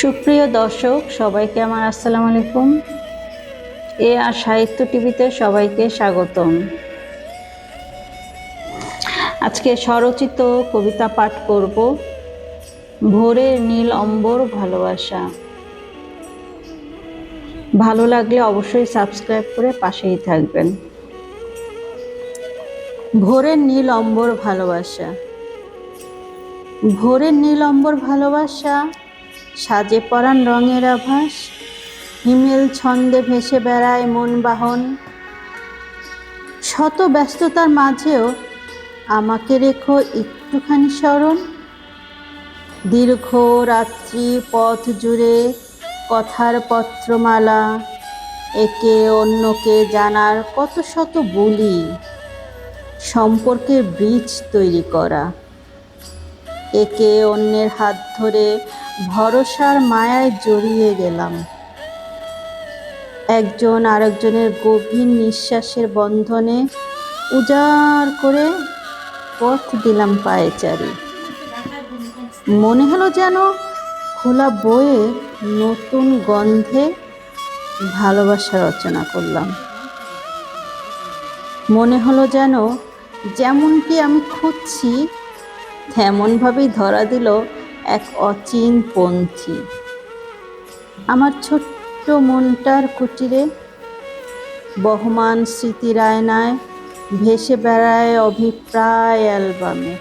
সুপ্রিয় দর্শক, সবাইকে আমার আসসালামু আলাইকুম। এ আর সাহিত্য টিভিতে সবাইকে স্বাগতম। আজকে স্বরচিত কবিতা পাঠ করব, ভোরের নীল অম্বর ভালোবাসা। ভালো লাগলে অবশ্যই সাবস্ক্রাইব করে পাশেই থাকবেন। ভোরের নীল অম্বর ভালোবাসা। ভোরের নীল অম্বর ভালোবাসা সাজে পরান রঙের আভাস, হিমেল ছন্দে ভেসে বেড়ায় মন বাহন। শত ব্যস্ততার মাঝেও আমাকে রেখো একটুখানি স্মরণ। দীর্ঘ রাত্রি পথ জুড়ে কথার পত্রমালা, একে অন্যকে জানার কত শত বলি, সম্পর্কের বীজ তৈরি করা। একে অন্যের হাত ধরে ভরসার মায়ায় জড়িয়ে গেলাম। একজন আরেকজনের গভীর নিঃশ্বাসের বন্ধনে উজাড় করে পথ দিলাম পায়ে চারি মনে হলো যেন খোলা বইয়ে নতুন গন্ধে ভালোবাসা রচনা করলাম। মনে হলো যেন যেমনটি আমি খুঁজছি তেমনভাবেই ধরা দিল এক অচিন পন্থী। আমার ছোট্ট মনটার কুটিরে বহমান স্মৃতির আয়নায় ভেসে বেড়ায় অভিপ্রায় অ্যালবামে।